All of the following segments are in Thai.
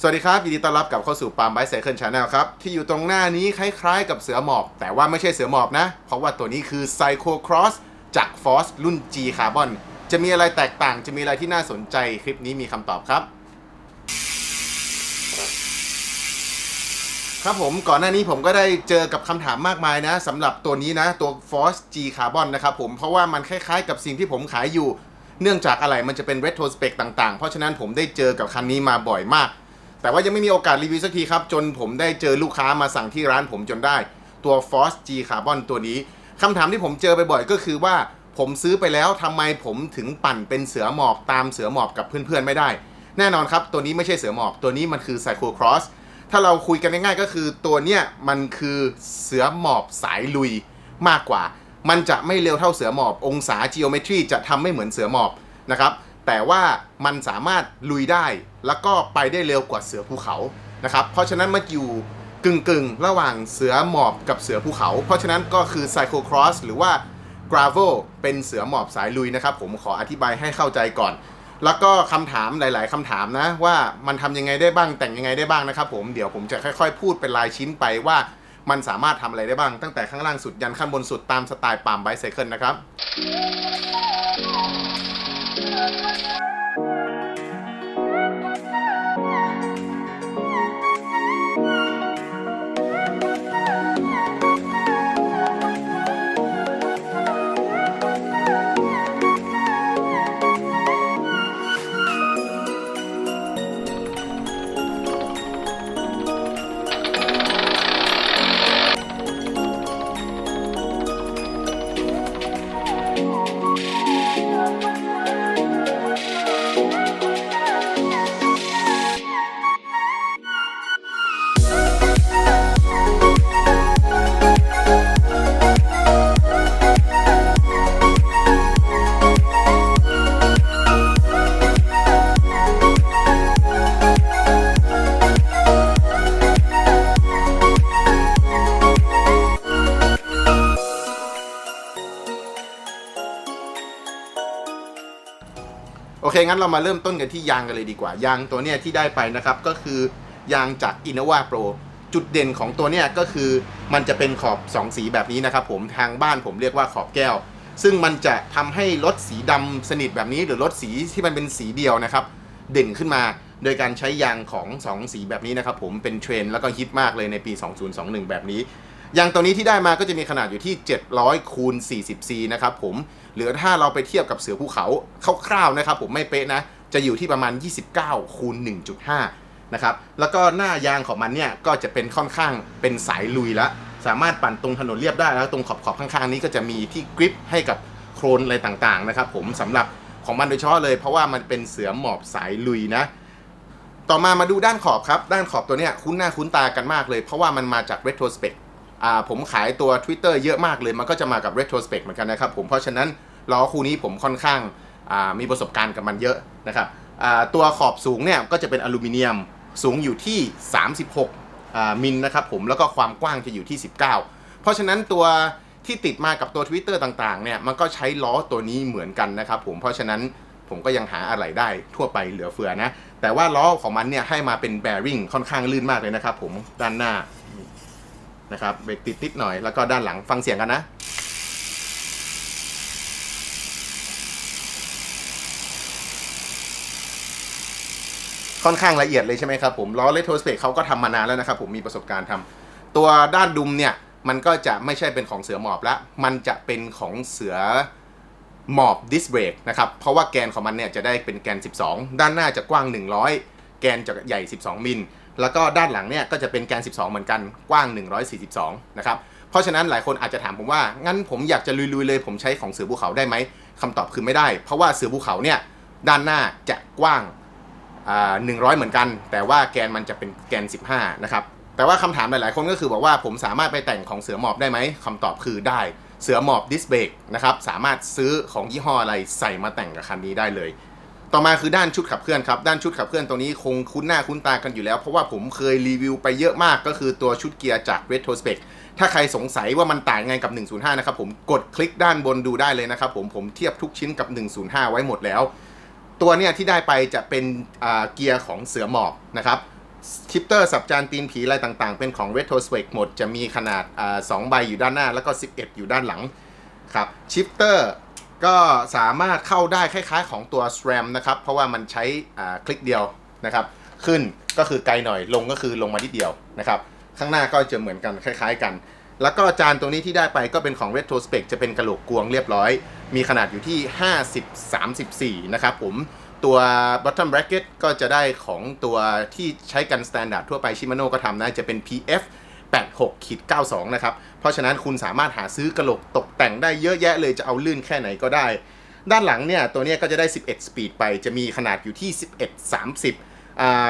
สวัสดีครับ ยินดีต้อนรับกลับเข้าสู่ปาล์มไบไซเคิลชาแนลครับ ที่อยู่ตรงหน้านี้คล้ายๆ กับเสือหมอบ แต่ว่าไม่ใช่เสือหมอบนะ เพราะว่าตัวนี้คือ Psycho Cross จาก Force รุ่น G Carbon จะมีอะไรแตกต่างจะมีอะไรที่น่าสนใจคลิปนี้มีคำตอบครับ ครับผมก่อนหน้านี้ผมก็ได้เจอกับคำถามมากมายนะสำหรับตัวนี้นะตัว Force G Carbon นะครับผมเพราะว่ามันคล้ายๆ กับสิ่งที่ผมขายอยู่ เนื่องจากอะไรมันจะเป็น retrospect ต่างๆ เพราะฉะนั้นผมได้เจอกับคันนี้มาบ่อยมาก แต่ว่ายังไม่มีโอกาสรีวิวสักทีครับ จนผมได้เจอลูกค้ามาสั่งที่ร้านผมจนได้ ตัว Force G Carbon ตัวนี้คำถามที่ผมเจอไปบ่อยก็คือว่าผมซื้อไปแล้วทำไมผมถึงปั่นเป็นเสือหมอบตามเสือหมอบกับเพื่อนๆไม่ได้ แน่นอนครับ ตัวนี้ไม่ใช่เสือหมอบตัวนี้มันคือ Psycho Cross ถ้าเราคุยกันง่ายๆก็คือตัวเนี้ยมันคือเสือหมอบสายลุยมากกว่า มันจะไม่เร็วเท่าเสือหมอบ องศา geometry จะทำไม่เหมือนเสือหมอบนะครับ แต่ว่ามันสามารถลุยได้แล้วก็ไปได้เร็วกว่าเสือภูเขานะครับเพราะฉะนั้นมันอยู่กึ่งๆระหว่างเสือหมอบกับเสือภูเขา เพราะฉะนั้นก็คือ Psycho Cross หรือว่า Gravel เป็นเสือหมอบสายลุยนะครับ ผมขออธิบายให้เข้าใจก่อน แล้วก็คำถามหลาย ๆคำถามนะ ว่ามันทำยังไงได้บ้างแต่งยังไงได้บ้างนะครับ ผมเดี๋ยวผมจะค่อย ๆ พูดเป็นรายชิ้นไปว่ามันสามารถทำอะไรได้บ้างตั้งแต่ข้างล่างสุดยันข้างบนสุดตามสไตล์ปามไบไซเคิลนะครับ Thank you. งั้นเรามาเริ่มต้นกันที่ยางกันเลยดีกว่า ยางตัวเนี้ยที่ได้ไปนะครับ ก็คือยางจาก Innova Pro จุดเด่นของตัวเนี้ยก็คือมันจะเป็นขอบ 2 สีแบบนี้นะครับผมทางบ้านผมเรียกว่าขอบแก้ว ซึ่งมันจะทำให้รถสีดำสนิทแบบนี้หรือรถสีที่มันเป็นสีเดียวนะครับ เด่นขึ้นมาโดยการใช้ยางของ 2 สีแบบนี้นะครับผมเป็นเทรนแล้วก็ฮิตมากเลยในปี 2021 แบบนี้ อย่างตัวนี้ที่ได้มาก็จะมีขนาดอยู่ที่ 700คูณ40 c นะครับผมหรือถ้าเราไปเทียบกับเสือภูเขาคร่าวๆนะครับผมไม่เป๊ะนะ จะอยู่ที่ประมาณ 29คูณ1.5 นะครับ แล้วก็หน้ายางของมันเนี่ยก็จะเป็นค่อนข้างเป็นสายลุยแล้วสามารถปั่นตรงถนนเรียบได้แล้วตรงขอบๆข้างๆ นี้ก็จะมีที่กริปให้กับโครนอะไรต่างๆนะครับผมสำหรับของมันโดยเฉพาะเลย เพราะว่ามันเป็นเสือหมอบสายลุยนะต่อมามาดูด้านขอบครับ ด้านขอบตัวเนี้ยคุ้นหน้าคุ้นตากันมากเลย เพราะว่ามันมาจาก retrospect ผมขายตัว Twitter เยอะมากเลย มันก็จะมากับ retrospect เหมือนกันนะครับผมเพราะฉะนั้นล้อคู่นี้ผมค่อนข้างมีประสบการณ์กับมันเยอะนะครับตัวขอบสูงเนี่ยก็จะเป็นอลูมิเนียมสูงอยู่ที่ 36มิลนะครับผมแล้วก็ความกว้างจะอยู่ที่ 19 เพราะฉะนั้นตัวที่ติดมากับตัว Twitter ต่างๆเนี่ยมันก็ใช้ล้อตัวนี้เหมือนกันนะครับผมเพราะฉะนั้นผมก็ยังหาอะไรได้ทั่วไปเหลือเฟือนะ แต่ว่าล้อของมันเนี่ยให้มาเป็น bearing ค่อนข้างลื่นมากเลยนะครับผมด้านหน้า นะครับเบรกติดนิดหน่อยแล้วก็ด้านหลังฟังเสียงกันนะค่อนข้างละเอียดเลยใช่ไหมครับผมล้อเลโทสเปกเขาก็ทำมานานแล้วนะครับผมมีประสบการณ์ทำตัวด้านดุมเนี่ยมันก็จะไม่ใช่เป็นของเสือหมอบละมันจะเป็นของเสือหมอบดิสเบรกนะครับเพราะว่าแกนของมันเนี่ยจะได้เป็นแกน 12 ด้านหน้าจะกว้าง 100 แกนจะใหญ่ 12 มิล แล้วก็ด้านหลังเนี่ยก็จะเป็นแกน 12 เหมือนกันกว้าง 142 นะครับ เพราะฉะนั้นหลายคนอาจจะถามผมว่า งั้นผมอยากจะลุยๆเลย ผมใช้ของเสือภูเขาได้ไหมคำตอบคือไม่ได้ เพราะว่าเสือภูเขาเนี่ยด้านหน้าจะกว้างอ่า100เหมือนกัน แต่ว่าแกนมันจะเป็นแกน 15 นะครับ แต่ว่าคำถามหลายๆ คนก็คือบอกว่าผมสามารถไปแต่งของเสือหมอบได้ไหมคำตอบคือได้เสือหมอบดิสเบรกนะครับสามารถซื้อของยี่ห้ออะไรใส่มาแต่งกับคันนี้ได้เลย ต่อมาคือด้านชุดขับเคลื่อนครับ ด้านชุดขับเคลื่อนตรงนี้คงคุ้นหน้าคุ้นตากันอยู่แล้ว เพราะว่าผมเคยรีวิวไปเยอะมากก็คือตัวชุดเกียร์จาก Retrospect ถ้าใครสงสัยว่ามันต่างไงกับ 105 นะครับผมกดคลิกด้านบนดูได้เลยนะครับผมผมเทียบทุกชิ้นกับ 105 ไว้หมดแล้ว ตัวเนี่ยที่ได้ไปจะเป็นเกียร์ของเสือหมอบนะครับชิปเตอร์สับจานตีนผีอะไรต่างๆ เป็นของ Retro Spec หมดจะมีขนาดอ2ใบอยู่ด้านหน้า แล้วก็ 11 อยู่ด้านหลังครับชิปเตอร์ ก็สามารถเข้าได้คล้ายๆของตัว SRAM นะครับ เพราะว่ามันใช้คลิกเดียวนะครับ ขึ้นก็คือไกลหน่อยลงก็คือลงมานิดเดียวนะครับ ข้างหน้าก็จะเหมือนกันคล้าย ๆ กัน แล้วก็จานตรงนี้ที่ได้ไปก็เป็นของ Retro Spec จะเป็นกระโหลกกวงเรียบร้อย มีขนาดอยู่ที่ 50 34 นะครับผมตัว bottom bracket ก็จะได้ของตัวที่ใช้กัน standard ทั่วไปชิมาโน่ก็ทำนะ จะเป็น PF 86ขีด92 นะครับ เพราะฉะนั้นคุณสามารถหาซื้อกระโหลกตกแต่งได้เยอะแยะเลยจะเอาลื่นแค่ไหนก็ได้ ด้านหลังเนี่ยตัวนี้ก็จะได้ 11 สปีดไป จะมีขนาดอยู่ที่ 11 30อ่า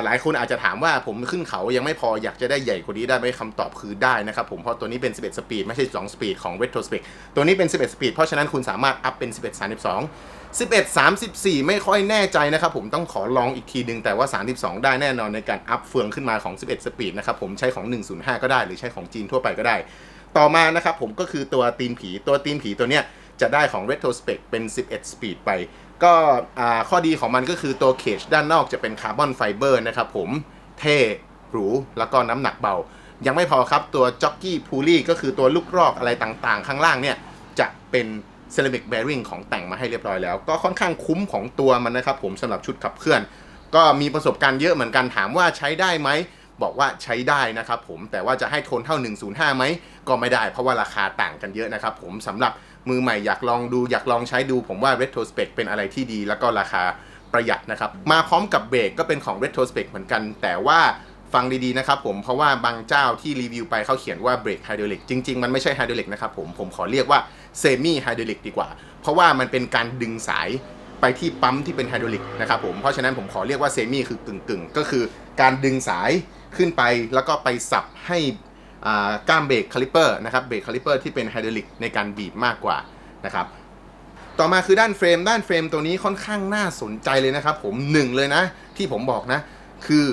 หลายคนอาจจะถามว่าผมขึ้นเขายังไม่พออยากจะได้ใหญ่กว่านี้ได้ไหมคำตอบคือได้นะครับผมเพราะตัวนี้เป็น 11 สปีดไม่ใช่ 2 สปีดของ Retro Spec ตัวนี้เป็น 11 สปีดเพราะฉะนั้นคุณสามารถอัพเป็น 11 32 11 34 ไม่ค่อยแน่ใจนะครับผมต้องขอลองอีกทีนึงแต่ว่า 32 ได้แน่นอนในการอัพเฟืองขึ้นมาของ 11 สปีดนะครับผมใช้ของ 105 ก็ได้หรือใช้ของจีนทั่วไปก็ได้ ต่อมานะครับผมก็คือตัวตีนผีตัวตีนผีตัวเนี้ยจะได้ของ Retro Spec เป็น 11 Speed ไป ก็ข้อดีของมันก็คือตัวเคจด้านนอกจะเป็นคาร์บอนไฟเบอร์นะครับผมเท่หรูแล้วก็น้ำหนักเบา ยังไม่พอครับตัวจ็อกกี้พูลี่ก็คือตัวลูกรอกอะไรต่างๆ ข้างล่างเนี่ย จะเป็นเซรามิกแบริ่งของแต่งมาให้เรียบร้อยแล้ว ก็ค่อนข้างคุ้มของตัวมันนะครับผมสำหรับชุดขับเคลื่อน ก็มีประสบการณ์เยอะเหมือนกันถามว่าใช้ได้ไหมบอกว่าใช้ได้นะครับผมแต่ว่าจะให้ทนเท่า 105ไหมก็ไม่ได้เพราะว่าราคาต่างกันเยอะนะครับผมสำหรับ มือใหม่อยากลองดูอยากลองใช้ดูผมว่า Retro Spec เป็นอะไรที่ดี แล้วก็ราคาประหยัดนะครับ มาพร้อมกับเบรกก็เป็นของ Retro Spec เหมือนกัน แต่ว่าฟังดีๆนะครับผมเพราะว่าบางเจ้าที่รีวิวไปเขาเขียนว่าเบรกไฮดรอลิกจริง ๆ มันไม่ใช่ไฮดรอลิกนะครับผมผมขอเรียกว่าเซมิไฮดรอลิกดีกว่า เพราะว่ามันเป็นการดึงสายไปที่ปั๊มที่เป็นไฮดรอลิกนะครับผมเพราะฉะนั้นผมขอเรียกว่าเซมิคือกึ่งๆ ก็คือการดึงสายขึ้นไปแล้วก็ไปสับให้ ก้ามเบรกคาลิเปอร์นะครับเบรกคาลิเปอร์ที่เป็นไฮดรอลิกในการบีบมากกว่านะครับต่อมาคือด้านเฟรม ด้านเฟรมตัวนี้ค่อนข้างน่าสนใจเลยนะครับผมหนึ่งเลยนะ ที่ผมบอกนะ คือ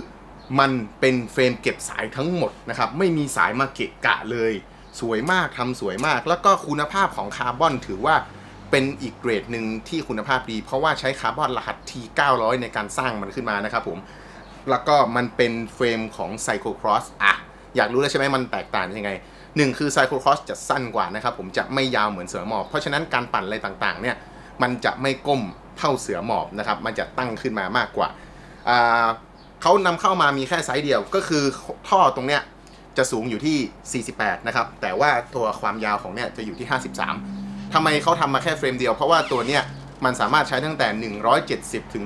มันเป็นเฟรมเก็บสายทั้งหมดนะครับไม่มีสายมาเกะกะเลย สวยมากทำสวยมาก แล้วก็คุณภาพของคาร์บอนถือว่าเป็นอีกเกรดหนึ่งที่คุณภาพดี เพราะว่าใช้คาร์บอนรหัส T900 ในการสร้างมันขึ้นมานะครับผม แล้วก็มันเป็นเฟรมของ Cyclocross อะ อยากรู้แล้วใช่ไหมมันแตกต่างยังไงหนึ่งคือ Cyclocross จะสั้นกว่านะครับผมจะไม่ยาวเหมือนเสือหมอบ เพราะฉะนั้นการปั่นอะไรต่างๆเนี่ยมันจะไม่ก้มเท่าเสือหมอบนะครับมันจะตั้งขึ้นมามากกว่าเขานำเข้ามามีแค่ไซส์เดียวก็คือท่อตรงเนี้ยจะสูงอยู่ที่ 48 นะครับ แต่ว่าตัวความยาวของเนี่ยจะอยู่ที่ 53ทำไมเขาทำมาแค่เฟรมเดียว เพราะว่าตัวเนี้ยมันสามารถใช้ตั้งแต่ 170 ถึง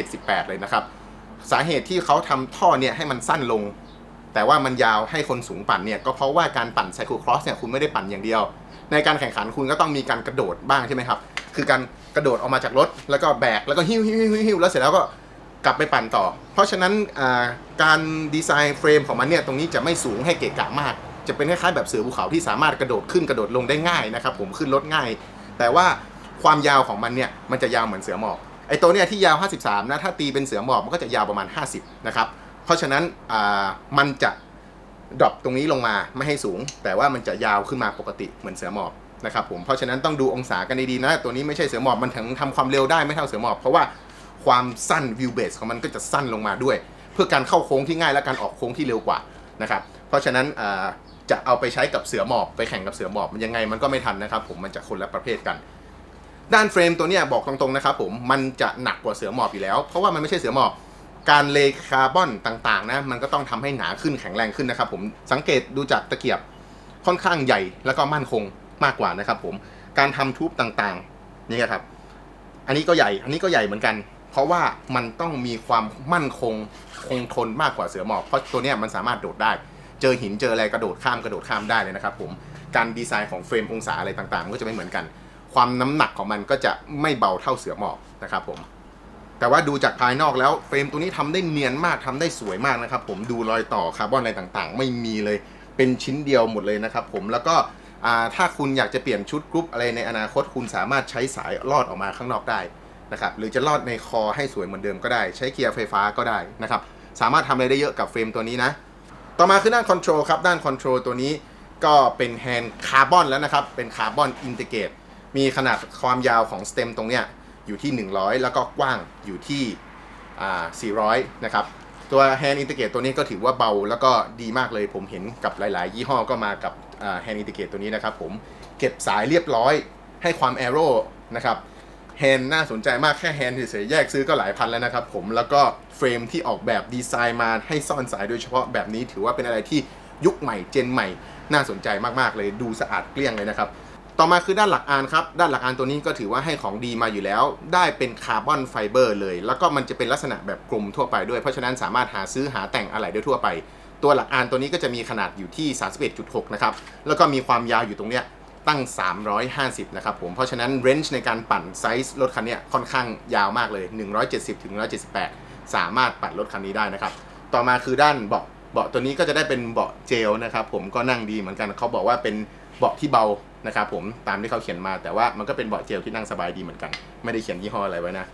178 เลยนะครับ สาเหตุที่เขาทำท่อเนี่ยให้มันสั้นลง แต่ว่ามันยาวให้คนสูงปั่นเนี่ยก็เพราะว่าการปั่นไซคลครอสเนี่ยคุณไม่ได้ปั่นอย่างเดียว ในการแข่งขันคุณก็ต้องมีการกระโดดบ้างใช่ไหมครับ คือการกระโดดออกมาจากรถ แล้วก็แบกแล้วก็หิ้วหิ้วหิ้วหิ้วแล้วเสร็จแล้วก็กลับไปปั่นต่อ เพราะฉะนั้นการดีไซน์เฟรมของมันเนี่ยตรงนี้จะไม่สูงให้เกะกะมาก จะเป็นคล้ายๆแบบเสือภูเขาที่สามารถกระโดดขึ้นกระโดดลงได้ง่ายนะครับผมขึ้นรถง่าย แต่ว่าความยาวของมันเนี่ยมันจะยาวเหมือนเสือหมอบไอตัวเนี่ยที่ยาว 53นะถ้าตีเป็นเสือหมอบมันก็จะยาวประมาณ 50นะครับ เพราะฉะนั้นมันจะดรอปตรงนี้ลงมาไม่ให้สูง แต่ว่ามันจะยาวขึ้นมาปกติเหมือนเสือหมอบนะครับผมเพราะฉะนั้นต้องดูองศากันดีๆนะตัวนี้ไม่ใช่เสือหมอบมันถึงทำความเร็วได้ไม่เท่าเสือหมอบ เพราะว่าความสั้นวิวเบสของมันก็จะสั้นลงมาด้วย เพื่อการเข้าโค้งที่ง่ายและการออกโค้งที่เร็วกว่านะครับเพราะฉะนั้นจะเอาไปใช้กับเสือหมอบไปแข่งกับเสือหมอบมันยังไงมันก็ไม่ทันนะครับผมมันจะคนละประเภทกัน ด้านเฟรมตัวนี้บอกตรงๆนะครับผมมันจะหนักกว่าเสือหมอบอยู่แล้ว เพราะว่ามันไม่ใช่เสือหมอบ การเลคาร์บอนต่างๆนะมันก็ต้องทำให้หนาขึ้นแข็งแรงขึ้นนะครับผมสังเกตดูจากตะเกียบค่อนข้างใหญ่แล้วก็มั่นคงมากกว่านะครับผมการทำทูบต่างๆนี่ครับ อันนี้ก็ใหญ่ อันนี้ก็ใหญ่เหมือนกัน เพราะว่ามันต้องมีความมั่นคงคงทนมากกว่าเสือหมอบเพราะตัวนี้มันสามารถโดดได้ เจอหินเจออะไรกระโดดข้ามกระโดดข้ามได้เลยนะครับผมการดีไซน์ของเฟรมองศาอะไรต่างๆ ก็จะไม่เหมือนกัน ความน้ำหนักของมันก็จะไม่เบาเท่าเสือหมอบนะครับผม แต่ว่าดูจากภายนอกแล้วเฟรมตัวนี้ทำได้เนียนมากทำได้สวยมากนะครับผมดูรอยต่อคาร์บอนอะไรต่างๆ ไม่มีเลยเป็นชิ้นเดียวหมดเลยนะครับผมแล้วก็ถ้าคุณอยากจะเปลี่ยนชุดกรุ๊ปอะไรในอนาคตคุณสามารถใช้สายลอดออกมาข้างนอกได้นะครับหรือจะลอดในคอให้สวยเหมือนเดิมก็ได้ ใช้เกียร์ไฟฟ้าก็ได้นะครับสามารถทำอะไรได้เยอะกับเฟรมตัวนี้นะ ต่อมาคือด้านคอนโทรลครับ ด้านคอนโทรลตัวนี้ก็เป็นแฮนด์คาร์บอนแล้วนะครับ เป็นคาร์บอนอินทิเกตมีขนาดความยาวของสเต็มตรงเนี้ย อยู่ที่ 100 แล้วก็กว้างอยู่ที่400 นะครับ ตัว Hand Integrate ตัวนี้ก็ถือว่าเบาแล้วก็ดีมากเลย ผมเห็นกับหลาย ๆ ยี่ห้อก็มากับ Hand Integrate ตัวนี้นะครับผมเก็บสายเรียบร้อยให้ความแอโร่นะครับแฮนด์น่าสนใจมากแค่แฮนด์เฉยๆแยกซื้อก็หลายพันแล้วนะครับผมแล้วก็เฟรมที่ออกแบบดีไซน์มาให้ซ่อนสายโดยเฉพาะแบบนี้ถือว่าเป็นอะไรที่ยุคใหม่เจนใหม่น่าสนใจมากๆเลยดูสะอาดเกลี้ยงเลยนะครับ ต่อมาคือด้านหลักอานครับ ด้านหลักอานตัวนี้ก็ถือว่าให้ของดีมาอยู่แล้ว ได้เป็นคาร์บอนไฟเบอร์เลย แล้วก็มันจะเป็นลักษณะแบบกลมทั่วไปด้วย เพราะฉะนั้นสามารถหาซื้อหาแต่งอะไรได้ทั่วไป ตัวหลักอานตัวนี้ก็จะมีขนาดอยู่ที่ 31.6 นะครับ แล้วก็มีความยาวอยู่ตรงเนี้ยตั้ง 350 นะครับผม เพราะฉะนั้นเรนจ์ในการปั่นไซส์รถคันนี้ค่อนข้างยาวมากเลย 170ถึง178 สามารถปั่นรถคันนี้ได้นะครับ ต่อมาคือด้านเบาะ เบาะตัวนี้ก็จะได้เป็นเบาะเจลนะครับผม ก็นั่งดีเหมือนกัน เขาบอกว่าเป็นเบาะที่เบา นะครับผมตามที่เขาเขียนมาแต่ว่ามันก็เป็นเบาะเจลที่นั่งสบายดีเหมือนกัน ไม่ได้เขียนยี่ห้ออะไรไว้นะ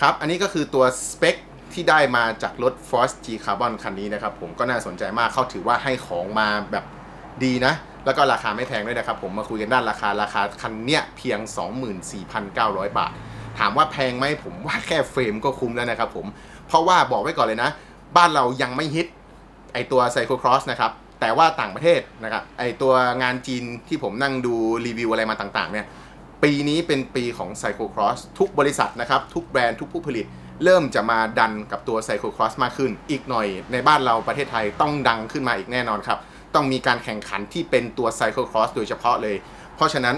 ครับ อันนี้ก็คือตัวสเปคที่ได้มาจากรถ Force G Carbon คันนี้นะครับผมก็น่าสนใจมากเขาถือว่าให้ของมาแบบดีนะ แล้วก็ราคาไม่แพงด้วยนะครับผมมาคุยกันด้านราคาราคาคันเนี้ยเพียง 24,900 บาท ถามว่าแพงไหมผมว่าแค่เฟรมก็คุ้มแล้วนะครับผมเพราะว่าบอกไว้ก่อนเลยนะ บ้านเรายังไม่ฮิตไอตัวไซโค c รอสนะครับ แต่ว่าต่างประเทศนะครับไอตัวงานจีนที่ผมนั่งดูรีวิวอะไรมาต่างๆเนี่ยปีนี้เป็นปีของไซโค c รอสทุกบริษัทนะครับ ทุกแบรนด์ทุกผู้ผลิต เริ่มจะมาดันกับตัวไซโค c รอสมากขึ้น อีกหน่อยในบ้านเราประเทศไทยต้องดังขึ้นมาอีกแน่นอนครับ ต้องมีการแข่งขันที่เป็นตัวไซโค c รอสโดยเฉพาะเลย เพราะฉะนั้น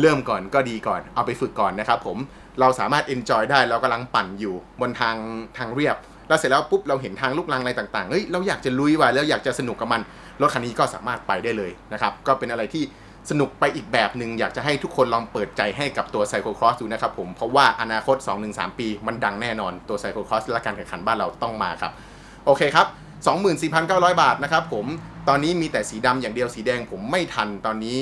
เริ่มก่อนก็ดีก่อนเอาไปฝึกก่อนนะครับผมเราสามารถ enjoy ได้เรากำลังปั่นอยู่บนทางทางเรียบ แล้วเสร็จแล้วปุ๊บเราเห็นทางลูกลังอะไรต่างๆเฮ้ยเราอยากจะลุยว่ะแล้วอยากจะสนุกกับมันรถคันนี้ก็สามารถไปได้เลยนะครับก็เป็นอะไรที่สนุกไปอีกแบบหนึ่งอยากจะให้ทุกคนลองเปิดใจให้กับตัวไซโค c รอสดูนะครับผมเพราะว่าอนาคต 2-3 ปีมันดังแน่นอนตัวไซโค c รอสและการแข่งขันบ้านเราต้องมาครับโอเคครับ24,900 บาทนะครับผมตอนนี้มีแต่สีดำอย่างเดียวสีแดงผมไม่ทันตอนนี้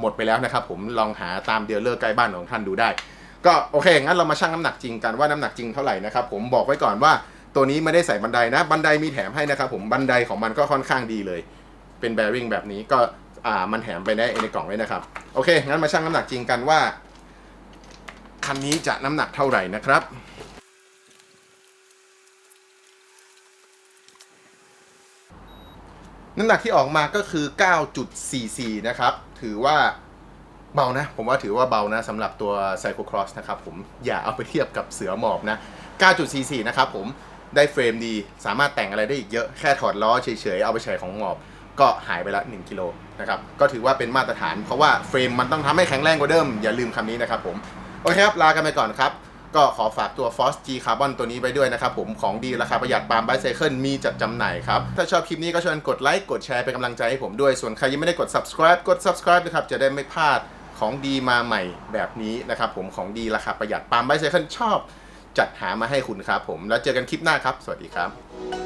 หมดไปแล้วนะครับผมลองหาตามเดลเลอร์ใกล้บ้านของท่านดูได้ ก็โอเคงั้นเรามาชั่งน้ำหนักจริงกันว่าน้ำหนักจริงเท่าไหร่นะครับผมบอกไว้ก่อนว่า ตัวนี้ไม่ได้ใส่บันไดนะ บันไดมีแถมให้นะครับผมบันไดของมันก็ค่อนข้างดีเลย เป็นแบริ่งแบบนี้ก็อ่ามันแถมไปได้ในกล่องเลยนะครับ โอเค งั้นมาชั่งน้ำหนักจริงกันว่า คันนี้จะน้ำหนักเท่าไหร่นะครับน้ำหนักที่ออกมาก็คือ 9.44 นะครับ ถือว่าเบานะ ผมว่าถือว่าเบานะสำหรับตัว Psycho Cross นะครับผม อย่าเอาไปเทียบกับเสือหมอบนะ 9.44 นะครับผม ได้เฟรมดี สามารถแต่งอะไรได้อีกเยอะแค่ถอดล้อเฉยๆ เอาไปใช้ของหมอบ ก็หายไปละ 1 กิโลนะครับ ก็ถือว่าเป็นมาตรฐาน เพราะว่าเฟรมมันต้องทำให้แข็งแรงกว่าเดิม อย่าลืมคำนี้นะครับผม โอเคครับ ลากันไปก่อนครับ ก็ขอฝากตัว f o s G Carbon ตัวนี้ไปด้วยนะครับผมของดีราคาประหยัดปาล์มไบไซเคิลมีจัดจำหน่ายครับ ถ้าชอบคลิปนี้ก็ชวนกดไลค์กดแชร์เป็นกำลังใจให้ผมด้วยส่วนใครยังไม่ได้กด subscribe กด subscribe นะครับจะได้ไม่พลาดของดีมาใหม่แบบนี้นะครับผมของดีราคาประหยัดปาล์มไบไซเคิลชอบ จัดหามาให้คุณครับผม แล้วเจอกันคลิปหน้าครับ สวัสดีครับ